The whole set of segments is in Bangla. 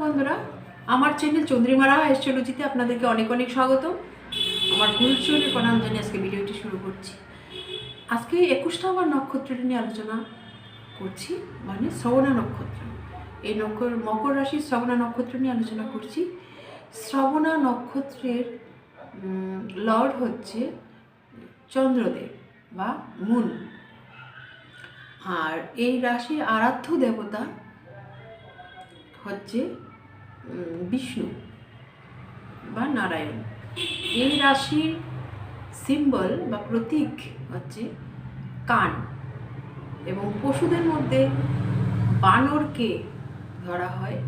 বন্ধুরা, আমার চ্যানেল চন্দ্রিমারা অ্যাস্ট্রোলজিতে আপনাদেরকে অনেক অনেক স্বাগত। আমার গুরুচরণে প্রণাম জানিয়ে আজকে ভিডিওটি শুরু করছি। আজকে একুশটা আমার নক্ষত্রটি নিয়ে আলোচনা করছি মানে শ্রবণা নক্ষত্র। এই নক্ষর মকর রাশির শ্রবণা নক্ষত্র নিয়ে আলোচনা করছি। শ্রবণা নক্ষত্রের লর্ড হচ্ছে চন্দ্রদেব বা মুন। আর এই রাশির আরাধ্য দেবতা হচ্ছে বিষ্ণু বা নারায়ণ। এই রাশির সিম্বল বা প্রতীক হচ্ছে কান এবং পশুদের মধ্যে বানরকে ধরা হয়।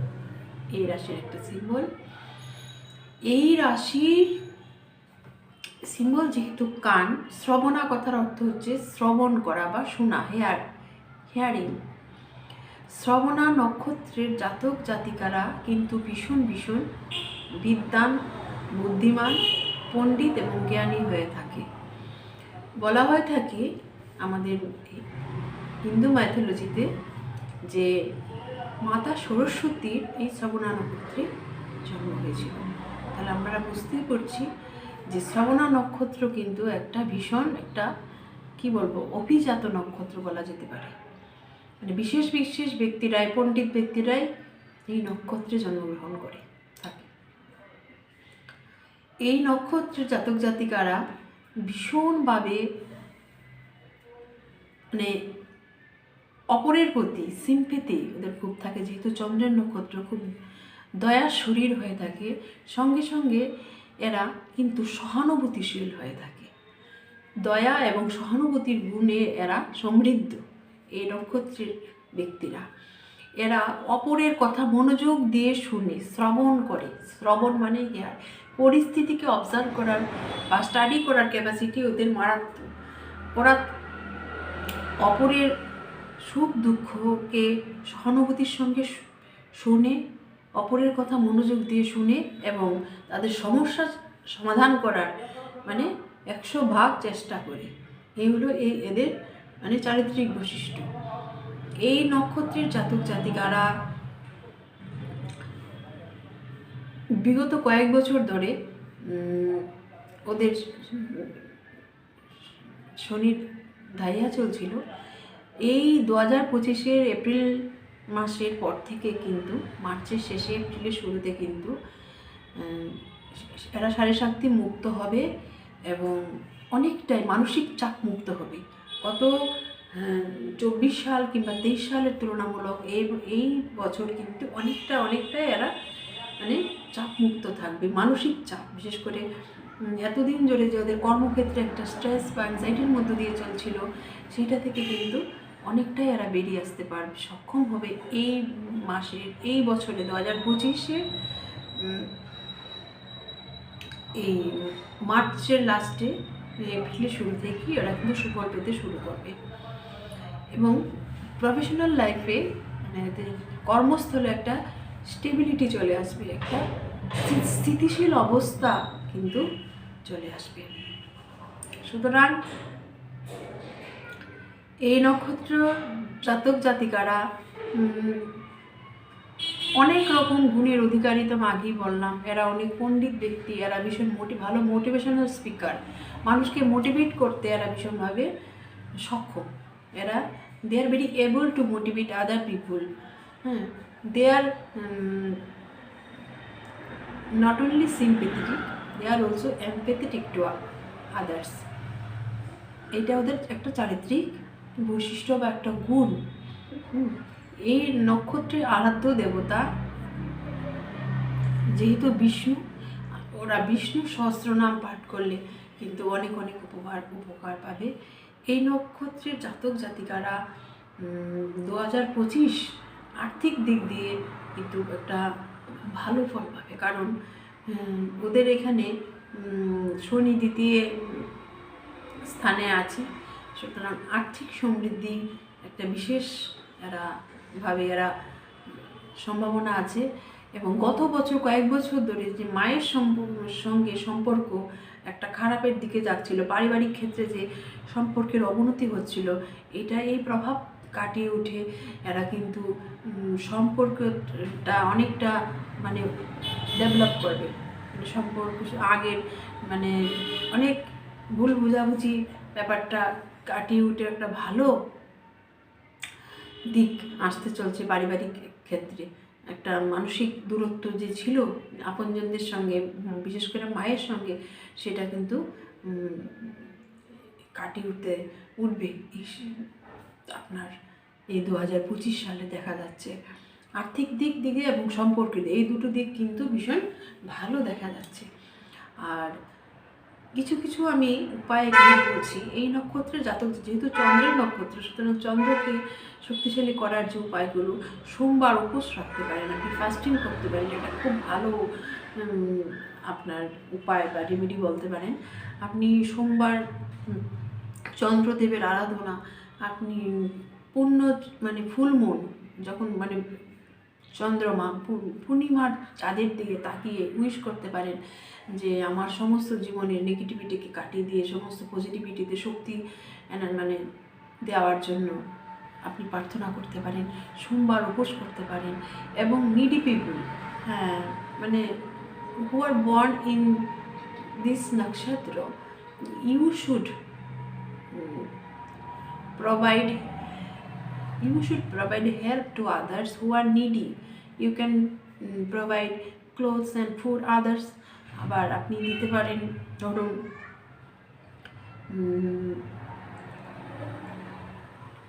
এই রাশির একটা সিম্বল এই রাশির সিম্বল যেহেতু কান শ্রবণা কথার অর্থ হচ্ছে শ্রবণ করা বা শোনা হেয়ার হেয়ারিং শ্রবণা নক্ষত্রের জাতক জাতিকারা কিন্তু ভীষণ ভীষণ বিদ্বান, বুদ্ধিমান, পণ্ডিত এবং জ্ঞানী হয়ে থাকে। বলা হয়ে থাকে আমাদের হিন্দু মাইথোলজিতে যে মাতা সরস্বতীর এই শ্রবণা নক্ষত্রে জন্ম হয়েছিল। তাহলে আমরা বুঝতেই পারছি যে শ্রবণা নক্ষত্র কিন্তু একটা ভীষণ একটা, কি বলব, অভিজাত নক্ষত্র বলা যেতে পারে। মানে বিশেষ বিশেষ ব্যক্তিরাই, পণ্ডিত ব্যক্তিরাই এই নক্ষত্রে জন্মগ্রহণ করে থাকে। এই নক্ষত্রের জাতক জাতিকারা ভীষণভাবে মানে অপরের প্রতি সিম্পেতি ওদের খুব থাকে। যেহেতু চন্দ্রের নক্ষত্র খুব দয়ার শরীর হয়ে থাকে, সঙ্গে সঙ্গে এরা কিন্তু সহানুভূতিশীল হয়ে থাকে। দয়া এবং সহানুভূতির গুণে এরা সমৃদ্ধ। এই নক্ষত্রের ব্যক্তিরা। এরা অপরের কথা মনোযোগ দিয়ে শুনে, শ্রবণ করে। শ্রবণ মানে ইয়ার পরিস্থিতিকে অবজার্ভ করার বা স্টাডি করার ক্যাপাসিটি ওদের মারাত্মক। ওরা অপরের সুখ দুঃখকে, সহানুভূতির সঙ্গে শোনে, অপরের কথা মনোযোগ দিয়ে শুনে এবং তাদের সমস্যা সমাধান করার মানে একশো ভাগ চেষ্টা করে। এই হলো এদের মানে চারিত্রিক বৈশিষ্ট্য। এই নক্ষত্রের জাতক জাতিকারা বিগত কয়েক বছর ধরে ওদের শনির ধাইয়া চলছিল। এই দু হাজার পঁচিশের এপ্রিল মাসের পর থেকে কিন্তু, মার্চের শেষে এপ্রিলের শুরুতে কিন্তু এরা সাড়ে শক্তি মুক্ত হবে এবং অনেকটাই মানসিক চাপ মুক্ত হবে। গত চব্বিশ সাল কিংবা তেইশ সালের তুলনামূলক এই এই বছর কিন্তু অনেকটা, অনেকটাই এরা মানে চাপ মুক্ত থাকবে, মানসিক চাপ। বিশেষ করে এতদিন ধরে যে ওদের কর্মক্ষেত্রে একটা স্ট্রেস বা অ্যাংজাইটির মধ্য দিয়ে চলছিল সেইটা থেকে কিন্তু অনেকটাই এরা বেরিয়ে আসতে পারবে সক্ষম হবে এই মাসের, এই বছরে, দু হাজার পঁচিশে এই মার্চের লাস্টে এপ্রিলের শুরু থেকেই ওরা কিন্তু সুফল পেতে শুরু করবে। এবং প্রফেশনাল লাইফে মানে কর্মস্থলে একটা স্টেবিলিটি চলে আসবে, একটা স্থিতিশীল অবস্থা কিন্তু চলে আসবে। সুতরাং এই নক্ষত্র জাতক জাতিকারা অনেক রকম গুণের অধিকারী তো আগেই বললাম। এরা অনেক পণ্ডিত ব্যক্তি, এরা ভীষণ মোটি ভালো মোটিভেশনাল স্পিকার মানুষকে মোটিভেট করতে এরা ভীষণভাবে সক্ষম। এরা they are very able to motivate other people হ্যাঁ they are not only sympathetic they are also empathetic to others এটা ওদের একটা চারিত্রিক বৈশিষ্ট্য বা একটা গুণ। এই নক্ষত্রের আরাধ্য দেবতা যেহেতু বিষ্ণু, ওরা বিষ্ণু সহস্রনাম পাঠ করলে কিন্তু অনেক অনেক উপকার উপকার পাবে। এই নক্ষত্রের জাতক জাতিকারা দু হাজার পঁচিশ আর্থিক দিক দিয়ে কিন্তু একটা ভালো ফল পাবে। কারণ ওদের এখানে শনি দ্বিতীয় স্থানে আছে। সুতরাং আর্থিক সমৃদ্ধি একটা বিশেষ এরা ভাবে, এরা সম্ভাবনা আছে এবং গত বছর কয়েক বছর ধরে যে মায়ের সঙ্গে সম্পর্ক একটা খারাপের দিকে যাচ্ছিল, পারিবারিক ক্ষেত্রে যে সম্পর্কের অবনতি হচ্ছিল, এটা এই প্রভাব কাটিয়ে উঠে এরা কিন্তু সম্পর্কটা অনেকটা মানে ডেভেলপ করবে। মানে সম্পর্ক আগের মানে অনেক ভুল বোঝাবুঝি ব্যাপারটা কাটিয়ে উঠে একটা ভালো দিক আসতে চলছে পারিবারিক ক্ষেত্রে। একটা মানসিক দূরত্ব যে ছিল আপনজনদের সঙ্গে বিশেষ করে মায়ের সঙ্গে সেটা কিন্তু কাটিয়ে উঠতে উঠবে। আপনার এই দু হাজার পঁচিশ সালে দেখা যাচ্ছে। আর্থিক দিক দিকে এবং সম্পর্কের দিক, এই দুটো দিক কিন্তু ভীষণ ভালো দেখা যাচ্ছে। আর কিছু কিছু আমি উপায় এখানে বলছি। এই নক্ষত্রের জাতক যেহেতু চন্দ্রের নক্ষত্র, সুতরাং চন্দ্রকে শক্তিশালী করার যে উপায়গুলো সোমবার উপোস রাখতে পারেন আপনি ফাস্টিং করতে পারেন, এটা খুব ভালো আপনার উপায় বা রেমেডি বলতে পারেন। আপনি সোমবার চন্দ্রদেবের আরাধনা, আপনি পূর্ণ মানে ফুল মুন, যখন মানে চন্দ্রমা পূর্ণিমার চাঁদের দিকে তাকিয়ে উইশ করতে পারেন যে আমার সমস্ত জীবনের নেগেটিভিটিকে কাটিয়ে দিয়ে, সমস্ত পজিটিভিটিতে শক্তি মানে দেওয়ার জন্য আপনি প্রার্থনা করতে পারেন, সোমবার উপোস করতে পারেন এবং নিডি পিপুল হ্যাঁ মানে who are born in this নক্ষত্র you should provide you should provide help to others who are needy. You can mm, provide clothes and food others. আবার আপনি দিতে পারেন ধরুন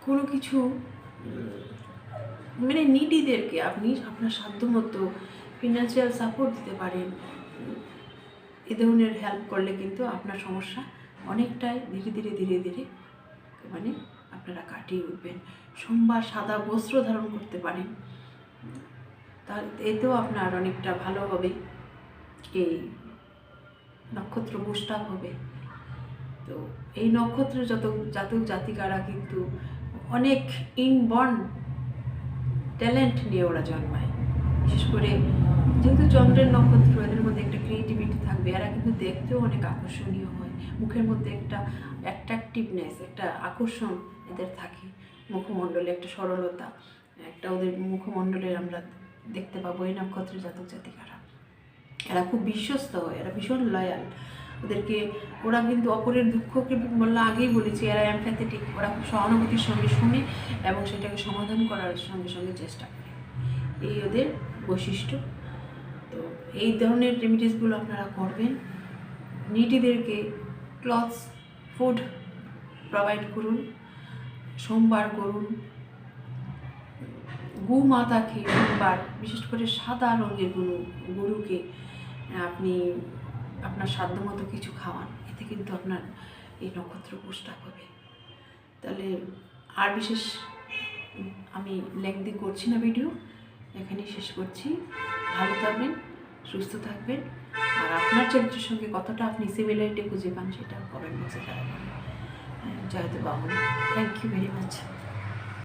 কোনো কিছু মানে নিডিদেরকে আপনি আপনার সাধ্যমতো ফিনান্সিয়াল সাপোর্ট দিতে পারেন। এ ধরনের হেল্প করলে কিন্তু আপনার সমস্যা অনেকটাই ধীরে ধীরে ধীরে ধীরে মানে আপনারা কাটিয়ে উঠবেন। সোমবার সাদা বস্ত্র ধারণ করতে পারেন। তা এতেও আপনার অনেকটা ভালো হবে। এই নক্ষত্র বুস্টাপ হবে। তো এই নক্ষত্র যত জাতক জাতিকারা কিন্তু অনেক ইনবর্ন ট্যালেন্ট নিয়ে ওরা জন্মায়। বিশেষ করে যেহেতু চন্দ্রের নক্ষত্র, এদের মধ্যে একটা ক্রিয়েটিভিটি থাকবে। এরা কিন্তু দেখতেও অনেক আকর্ষণীয় হয়। মুখের মধ্যে একটা অ্যাট্রাকটিভনেস একটা আকর্ষণ এদের থাকে। মুখমণ্ডলে একটা সরলতা, একটা ওদের মুখমণ্ডলের আমরা দেখতে পাবো এই নক্ষত্রের জাতক জাতিকারা। এরা খুব বিশ্বস্ত হয় এরা ভীষণ লয়াল ওদেরকে, ওরা কিন্তু অপরের দুঃখকে বললে আগেই বলেছি, এরা অ্যাম্প্যাথেটিক ওরা খুব সহানুভূতির সঙ্গে শুনে এবং সেটাকে সমাধান করার সঙ্গে সঙ্গে চেষ্টা করে। এই ওদের বৈশিষ্ট্য। তো এই ধরনের রেমিডিসগুলো আপনারা করবেন। নিটিদেরকে ক্লথস ফুড প্রোভাইড করুন, সোমবার করুন, গু মাতাকে সোমবার, বিশেষ করে সাদা রঙের গরু গরুকে আপনি আপনার সাধ্যমতো কিছু খাওয়ান, এতে কিন্তু আপনার এই নক্ষত্র পুষ্টা হবে। তাহলে আর বিশেষ আমি লেংদি করছি না ভিডিও এখানেই শেষ করছি। ভালো থাকবেন। সুস্থ থাকবেন। আর আপনার চরিত্রের সঙ্গে কতটা আপনি সিমিলারিটি খুঁজে পান, সেটা কমেন্ট বক্সে জানাবেন। জয়দেব বাবু থ্যাংক ইউ ভেরি মাচ